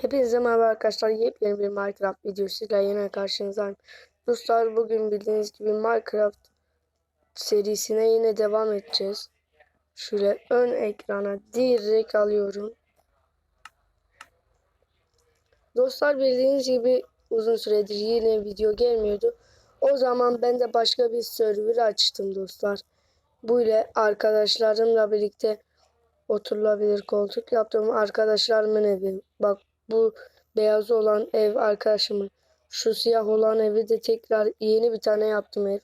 Hepinize merhaba arkadaşlar. Yepyeni bir Minecraft videosuyla yine karşınızdayım. Dostlar bugün bildiğiniz gibi Minecraft serisine yine devam edeceğiz. Şöyle ön ekrana direkt alıyorum. Dostlar bildiğiniz gibi uzun süredir yine video gelmiyordu. O zaman ben de başka bir server açtım dostlar. Bu ile arkadaşlarımla birlikte oturulabilir koltuk yaptım. Arkadaşlarımın evi. Bak bu beyaz olan ev arkadaşımın. Şu siyah olan evi de tekrar yeni bir tane yaptım ev.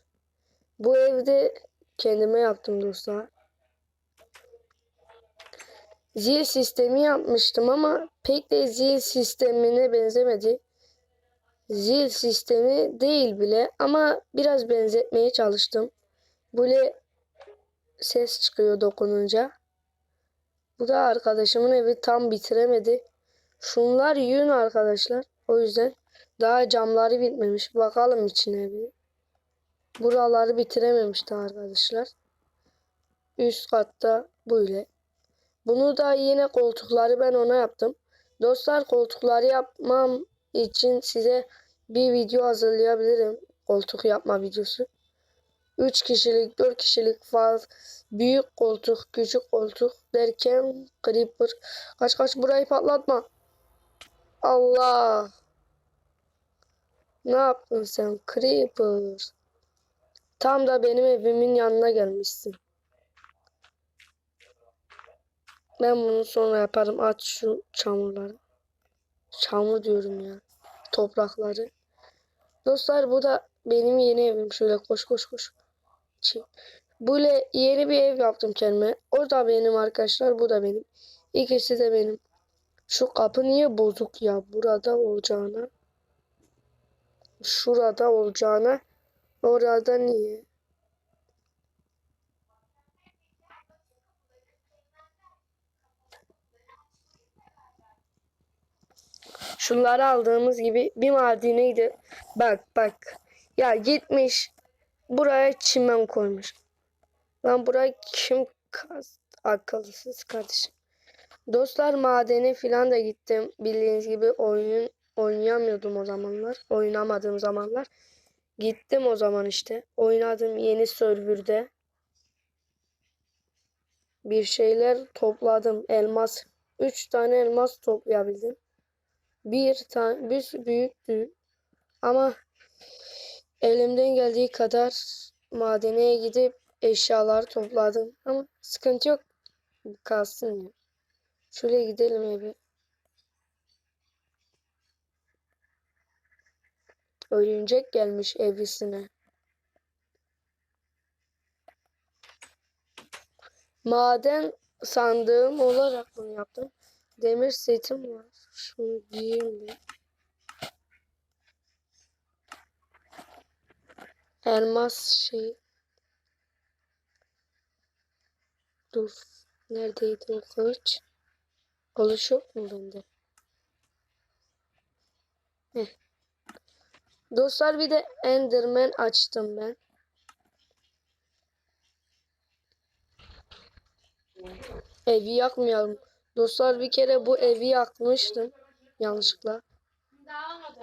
Bu evde kendime yaptım dostlar. Zil sistemi yapmıştım ama pek de zil sistemine benzemedi. Zil sistemi değil bile ama biraz benzetmeye çalıştım. Böyle ses çıkıyor dokununca. Bu da arkadaşımın evi tam bitiremedi. Şunlar yün arkadaşlar. O yüzden daha camları bitmemiş. Bakalım içine bir. Buraları bitirememişti arkadaşlar. Üst katta böyle. Bunu da yine koltukları ben ona yaptım. Dostlar koltukları yapmam için size bir video hazırlayabilirim. Koltuk yapma videosu. 3 kişilik, 4 kişilik faz, büyük koltuk, küçük koltuk derken creeper. Kaç kaç burayı patlatma. Allah. Ne yaptın sen creeper? Tam da benim evimin yanına gelmişsin. Ben bunu sonra yaparım. At şu çamurları. Çamur diyorum ya. Toprakları. Dostlar bu da benim yeni evim. Şöyle koş koş koş. Böyle yeni bir ev yaptım kendime. O da benim arkadaşlar. Bu da benim. İkisi de benim. Şu kapı niye bozuk ya? Burada olacağına. Şurada olacağına. Orada niye? Şunları aldığımız gibi bir madene gidip bak bak ya gitmiş buraya çimen koymuş. Lan buraya kim kaz akıllısız kardeşim. Dostlar madene filan da gittim. Bildiğiniz gibi oyun oynayamıyordum o zamanlar. Oynamadığım zamanlar. Gittim o zaman işte. Oynadım yeni serverde. Bir şeyler topladım. Elmas. Üç tane elmas toplayabildim. Bir tane bir büyüktü. Ama elimden geldiği kadar madene gidip eşyalar topladım. Ama sıkıntı yok. Kalsın ya. Şöyle gidelim eve. Örümcek gelmiş evlisine. Maden sandığım olarak bunu yaptım. Demir setim var. Şunu giyeyim bir. Elmas şey. Dur. Neredeydi o kılıç? Kılıç yok. Dostlar bir de Enderman açtım ben. Evi yakmayalım. Dostlar bir kere bu evi yakmıştım. Yanlışlıkla.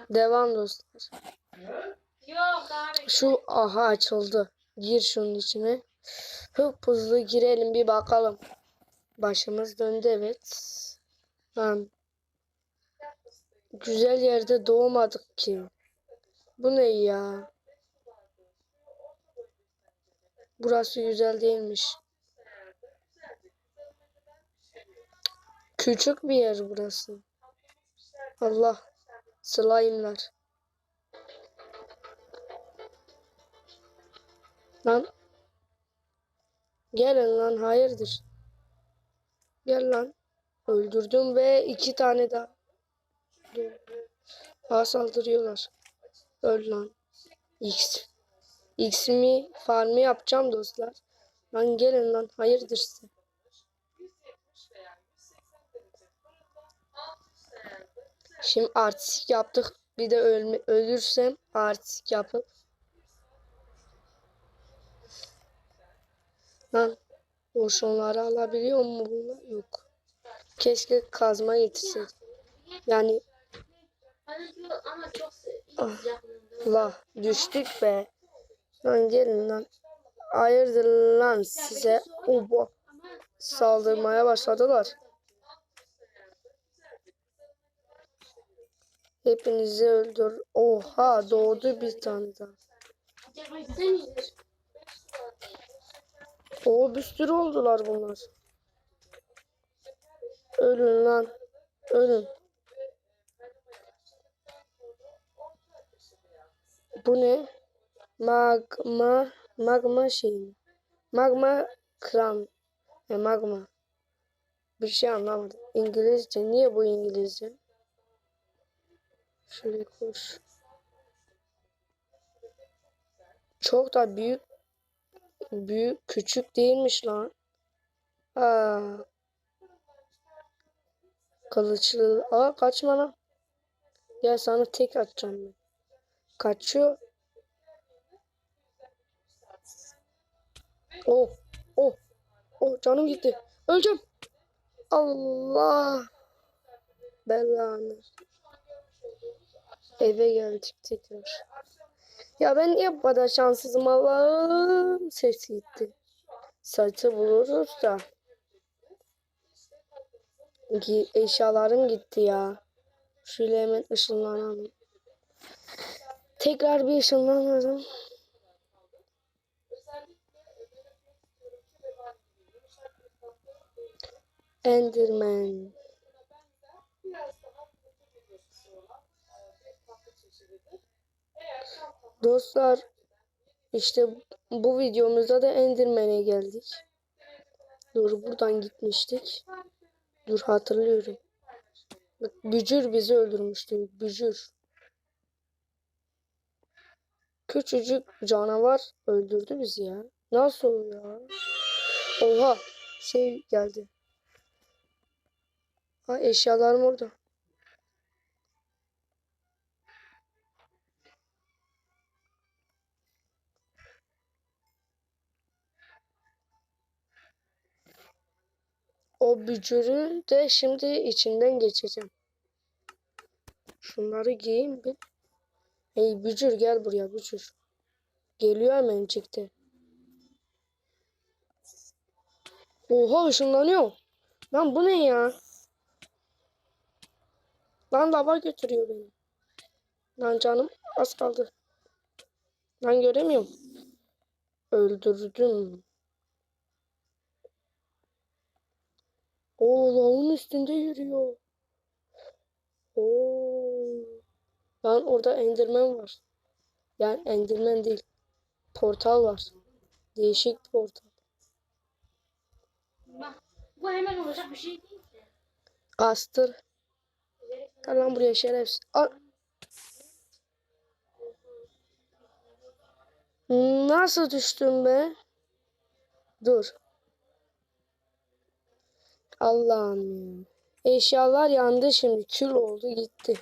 Devam dostlar. Şu aha açıldı. Gir şunun içine. Hıp hızlı girelim bir bakalım. Başımız döndü evet. Lan güzel yerde doğmadık ki. Bu ne ya? Burası güzel değilmiş. Küçük bir yer burası. Allah. Slime'lar. Lan. Gelin lan hayırdır? Gel lan. Öldürdüm ve iki tane daha. Daha saldırıyorlar. Öl lan. X. X mi farmı yapacağım dostlar. Lan gelin lan hayırdır size. Şimdi artistik yaptık. Bir de ölme, ölürsem artistik yapıp. Lan boşonları alabiliyor mu bunlar? Yok. Keşke kazma getirseydim. Yani Ah. la düştük be. Lan gelin lan. Hayırdır lan size. Ama Saldırmaya başladılar. Hepinizi öldür. Oha doğdu bir tane daha. Oo bir sürü oldular bunlar. Ölün lan. Ölün. Bu ne? Magma magma şey? Magma kran. E, magma. Bir şey anlamadım. İngilizce. Niye bu İngilizce? Şöyle koş. Çok da büyük büyük küçük değilmiş lan. Aa. Kılıçlı. Aa kaçma lan. Gel sana tek atacağım ben. Kaçıyor. Oh. Oh. Oh canım gitti. Öleceğim. Allah. Belanı. Eve geldik tekrar. Ya ben niye bu kadar şanssızım Allah'ım. Ses gitti. Saçı buluruz da. Gi- Eşyalarım gitti ya. Şöyle hemen ışınlanalım. Tekrar bir ışınlanalım. Enderman. Dostlar işte bu videomuzda da Enderman'e geldik. Dur buradan gitmiştik. Dur hatırlıyorum. Bücür bizi öldürmüştü. Bücür. Küçücük canavar öldürdü bizi ya. Nasıl ya? Oha şey geldi. Ha eşyalarım orada. O bücürü de şimdi içinden geçeceğim. Şunları giyeyim bir. Hey bücür gel buraya bücür. Geliyor hemen çıktı. Oha ışınlanıyor. Lan bu ne ya? Lan lava götürüyor beni. Lan canım az kaldı. Lan göremiyorum. Öldürdüm. Oo lavın üstünde yürüyor. Oo. Lan orada Enderman var. Yani Enderman değil. Portal var. Değişik bir portal. Bak, bu hemen olacak bir şey değil ki. Astır. Gel lan buraya şerefsiz. Al. Nasıl düştüm be? Dur. Allah'ım ya. Eşyalar yandı şimdi. Kül oldu gitti.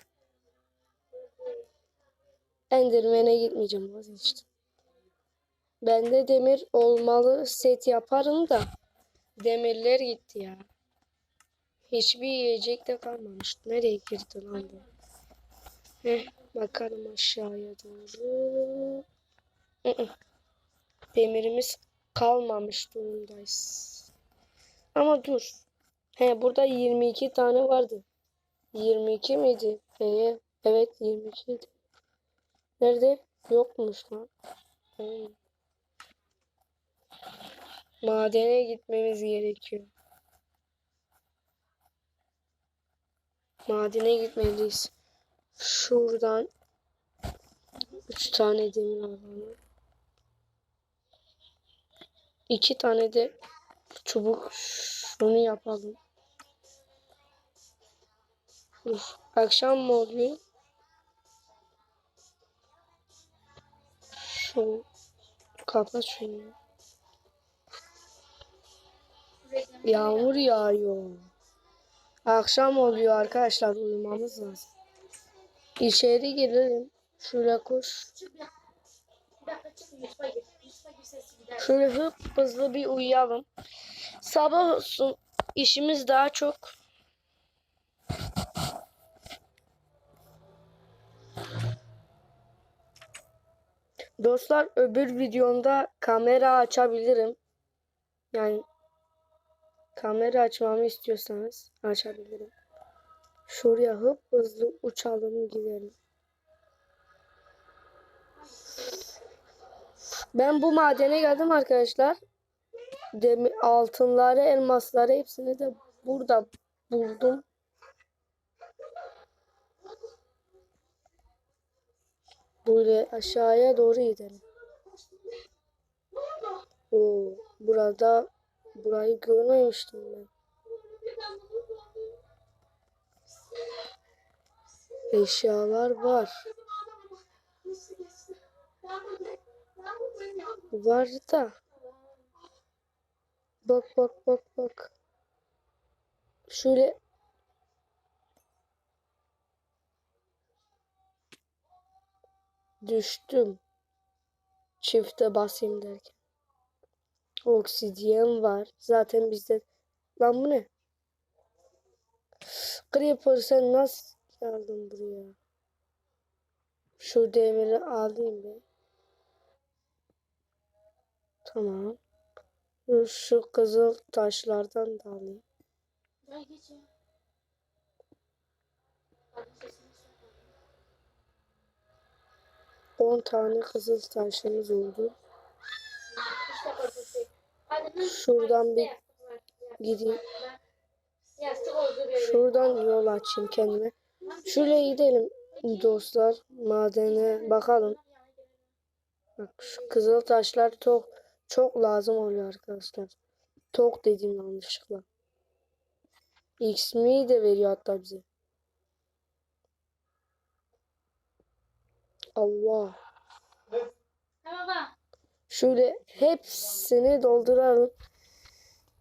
Enderman'e gitmeyeceğim vazgeçtim. Bende demir olmalı set yaparım da demirler gitti ya. Hiçbir yiyecek de kalmamış. Nereye girdi lan bu? Heh, bakalım aşağıya doğru. Demirimiz kalmamış durumdayız. Ama dur. He burada 22 tane vardı. 22 miydi? Ee, evet 22 idi. Nerede? Yokmuş lan. Hmm. Madene gitmemiz gerekiyor. Madene gitmeliyiz. Şuradan üç tane demir alalım. İki tane de çubuk şunu yapalım. Dur. Akşam mı oluyor? Şu kapat şunu. Yağmur yağıyor. Akşam oluyor arkadaşlar uyumamız lazım. İçeri girelim. Şöyle koş. Şöyle hıp hızlı bir uyuyalım. Sabah olsun işimiz daha çok. Dostlar öbür videomda kamera açabilirim. Yani kamera açmamı istiyorsanız açabilirim. Şuraya hıp hızlı uçalım gidelim. Ben bu madene geldim arkadaşlar. Demir, altınları, elmasları hepsini de burada buldum. Böyle aşağıya doğru gidelim. Oo, burada burayı görmemiştim ben. Eşyalar var. Var da. Bak bak bak bak. Şöyle düştüm. Çifte basayım derken. Oksijen var. Zaten bizde... Lan bu ne? Creeper sen nasıl geldin buraya? Şu demiri alayım be. Tamam. Şu- kızıl taşlardan da alayım. Buraya geç ya. Bak, sesini söyle. 10 tane kızıl taşımız oldu. Hızlı. Şuradan bir gideyim. Şuradan yol açayım kendime. Şuraya gidelim dostlar. Madene bakalım. Bak şu kızıl taşlar çok çok lazım oluyor arkadaşlar. Tok dedim yanlışlıkla. XM'yi de veriyor hatta bize. Allah. Şöyle hepsini dolduralım.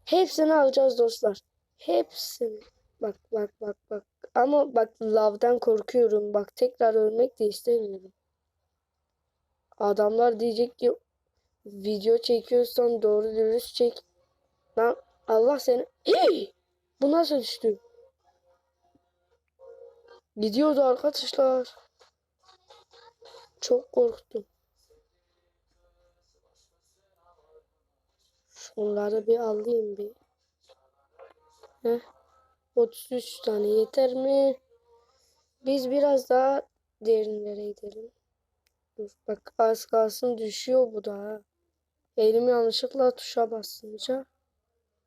Hepsini alacağız dostlar. Hepsini. Bak bak bak bak. Ama bak lavdan korkuyorum. Bak tekrar ölmek de istemiyorum. Adamlar diyecek ki video çekiyorsan doğru dürüst çek. Lan Allah seni. Hey! Bu nasıl düştü? Gidiyordu arkadaşlar. Çok korktum. Şunları bir alayım bir. Heh. 33 tane yeter mi? Biz biraz daha derinlere gidelim. Dur bak az kalsın düşüyor bu da. Elim yanlışlıkla tuşa basınca.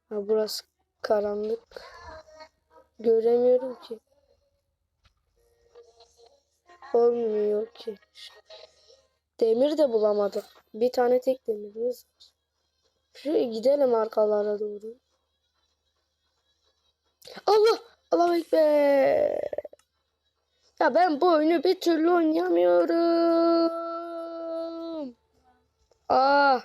Ha burası karanlık. Göremiyorum ki. Olmuyor ki. Demir de bulamadık. Bir tane tek demirimiz var. Şuraya gidelim arkalara doğru. Allah! Allah Ekber! Ya ben bu oyunu bir türlü oynayamıyorum. Ah!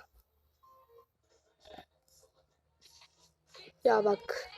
Ya bak.